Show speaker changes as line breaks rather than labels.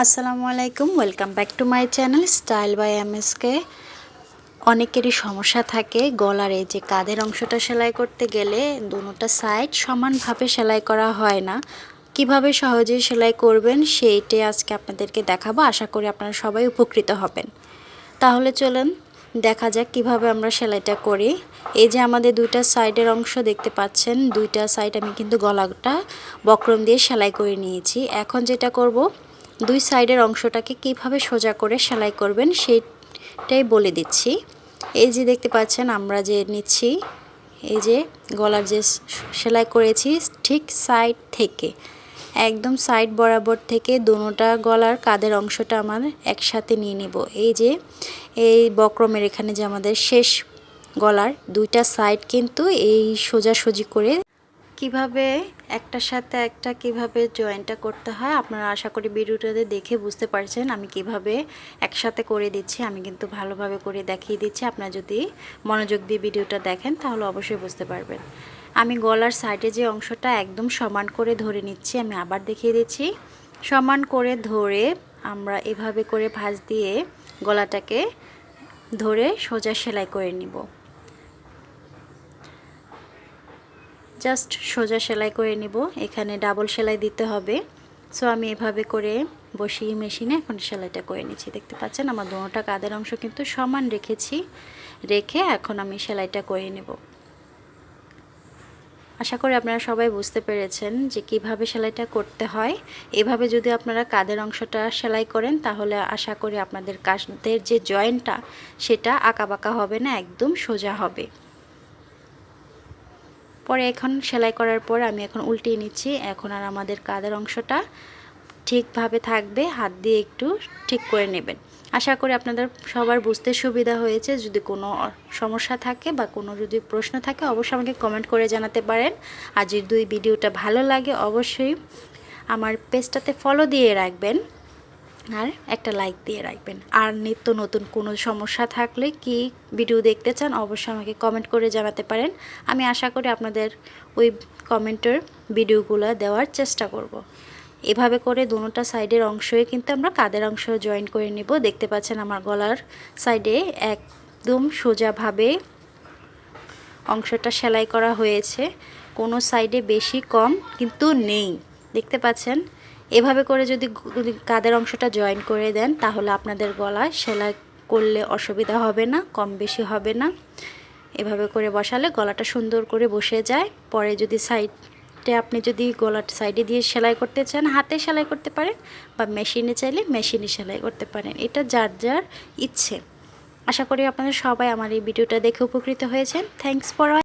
আসসালামু আলাইকুম, welcome back to my channel style by M MSK. অনেকেরই সমস্যা থাকে গলার এই যে কাঁধের অংশটা সেলাই করতে গেলে দুটোটা সাইড সমানভাবে সেলাই করা হয় না। কীভাবে সহজে সেলাই করবেন সেইটাই আজকে আপনাদেরকে দেখাবো। আশা করি আপনারা সবাই উপকৃত হবেন। তাহলে চলেন দেখা যাক কীভাবে আমরা সেলাইটা করি। এই যে আমাদের দুইটা সাইডের অংশ দেখতে পাচ্ছেন, দুইটা সাইড আমি কিন্তু গলাটা বক্রম দিয়ে সেলাই করে নিয়েছি। এখন যেটা করব দুই সাইডের অংশটাকে কীভাবে সোজা করে সেলাই করবেন সেইটাই বলে দিচ্ছি। এই যে দেখতে পাচ্ছেন, আমরা যে নিচ্ছি, এই যে গলার যে সেলাই করেছি ঠিক সাইড থেকে, একদম সাইড বরাবর থেকে দুটা গলার কাদের অংশটা আমার একসাথে নিয়ে নিব। এই যে, এই বক্রমের এখানে যে আমাদের শেষ গলার দুইটা সাইড কিন্তু এই সোজাসুজি করে কীভাবে একটার সাথে একটা কীভাবে জয়েন্টটা করতে হয়, আপনারা আশা করি ভিডিওটাতে দেখে বুঝতে পারছেন আমি কীভাবে একসাথে করে দিচ্ছি, আমি কিন্তু ভালোভাবে করে দেখিয়ে দিচ্ছি। আপনারা যদি মনোযোগ দিয়ে ভিডিওটা দেখেন তাহলে অবশ্যই বুঝতে পারবেন। আমি গলার সাইডে যে অংশটা একদম সমান করে ধরে নিচ্ছি, আমি আবার দেখিয়ে দিচ্ছি। সমান করে ধরে আমরা এভাবে করে ভাঁজ দিয়ে গলাটাকে ধরে সোজা সেলাই করে নিব। জাস্ট সোজা সেলাই করে নিব। এখানে ডাবল সেলাই দিতে হবে। সো আমি এভাবে করে বসিয়ে মেশিনে, এখন সেলাইটা করে নিচ্ছি। দেখতে পাচ্ছেন, আমার দোনোটা কাদের অংশ কিন্তু সমান রেখেছি। রেখে এখন আমি সেলাইটা করে নেব। আশা করি আপনারা সবাই বুঝতে পেরেছেন যে কীভাবে সেলাইটা করতে হয়। এভাবে যদি আপনারা কাদের অংশটা সেলাই করেন, তাহলে আশা করি আপনাদের কাদের যে জয়েন্টটা, সেটা আঁকাবাঁকা হবে না, একদম সোজা হবে। পরে এখন সেলাই করার পর আমি এখন উল্টিয়ে নিচ্ছি। এখন আর আমাদের কাদের অংশটা ঠিকভাবে থাকবে, হাত দিয়ে একটু ঠিক করে নেবেন। আশা করি আপনাদের সবার বুঝতে সুবিধা হয়েছে। যদি কোনো সমস্যা থাকে বা কোনো যদি প্রশ্ন থাকে, অবশ্যই আমাকে কমেন্ট করে জানাতে পারেন। আর যদি ভিডিওটা ভালো লাগে, অবশ্যই আমার পেজটাতে ফলো দিয়ে রাখবেন। আর একটা লাইক দিয়ে রাখবেন। আর নিত্য নতুন কোনো সমস্যা থাকলে কি ভিডিও দেখতে চান, অবশ্যই আমাকে কমেন্ট করে জানাতে পারেন। আমি আশা করি আপনাদের ওই কমেন্টের ভিডিওগুলো দেওয়ার চেষ্টা করব। এভাবে করে দুটা সাইডের অংশই কিন্তু আমরা কাদের অংশ জয়েন করে নেব? দেখতে পাচ্ছেন আমার গলার সাইডে একদম সোজাভাবে অংশটা সেলাই করা হয়েছে। কোনো সাইডে বেশি কম কিন্তু নেই। দেখতে পাচ্ছেন? এভাবে করে যদি কাদের অংশটা জয়েন করে দেন, তাহলে আপনাদের গলায় সেলাই করলে অসুবিধা হবে না, কম বেশি হবে না। এভাবে করে বসালে গলাটা সুন্দর করে বসে যায়। পরে যদি সাইডে আপনি যদি গলার সাইডে দিয়ে সেলাই করতে চান, হাতে সেলাই করতে পারেন বা মেশিনে চাইলে মেশিনে সেলাই করতে পারেন। এটা যার যার ইচ্ছে। আশা করি আপনারা সবাই আমার এই ভিডিওটা দেখে উপকৃত হয়েছেন। Thanks for